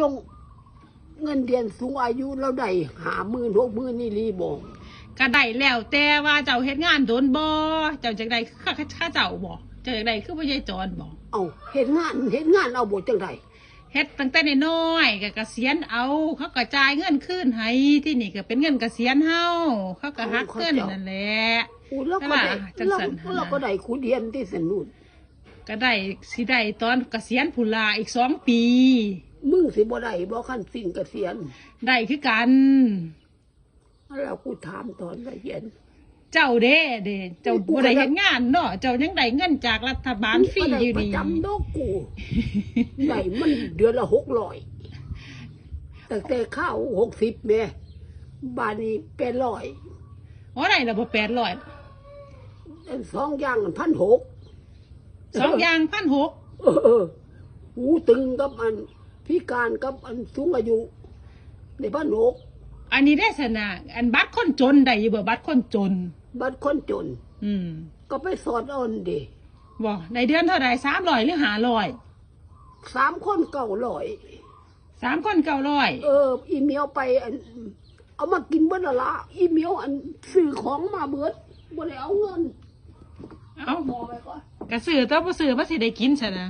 ลงเงินเดือนสูงอายุเราได้หาหมื่นหกหมื่นนี่รีบอกก็ได้แล้วแต่ว่าเจ้าเฮ็ดงานโดนบ่เจ้าจักได้ค่าค่าเจ้าบ่เจ้าจักได้คือบ่ยายจรบ่เอาเห็นงานเห็นงานเอาบทจังไรเฮ็ดตั้งแต่น้อยๆก็เกษียณเอา เขาก็จ่ายเงินคืนให้ที่นี่ก็เป็นเงินเกษียณเฮาเขาก็หักเงินนั่นแหละอู้แล้วก็ได้จังเราสันหาเราก็ได้คูเดียนที่สนุนก็ได้สิได้ตอนเกษียณพุนลาอีกสองปี มึงสิบ่ได้บ่ขั้นสิ้นเกษียณได้คือกัน แล้วกูถามตอนละเย็นเจ้าเด้เด้เจ้าบ่ได้เฮ็ดงานเนาะเจ้ายังได้เงินจากรัฐบาลฟรีอยู่ประนี่จำดอกกูได้มันเดือนละหกร้อยแต่แต่ข้าวหกสิบแม่บานนี้เป็นร้อยอ๋อได้แล้วบ่แปดร้อยสองอย่างพันหกสองอย่างพันหกเออเออหูตึงกับอัน พิการกับอันสูงอายุในพันหกอันนี้ได้สนะอันบัตรคนจนได้อยู่บ่บัตรคนจน บัดคนจน อืมก็ไปสอดเอ่อนเดบ่ในเดือนเท่าใดสามร้อยหรือห้าร้อยสามคนเก่าร้อยสามคนเก้าร้อยเออ อีเมียวไปอันเอามากินเบิดละละอีเมียวอันซื้อของมาเบิดบ่ได้เอาเงินเอ้าบอกไปก่อนกระสือตัวบ่ซื้อบ่สิได้กินซะนะ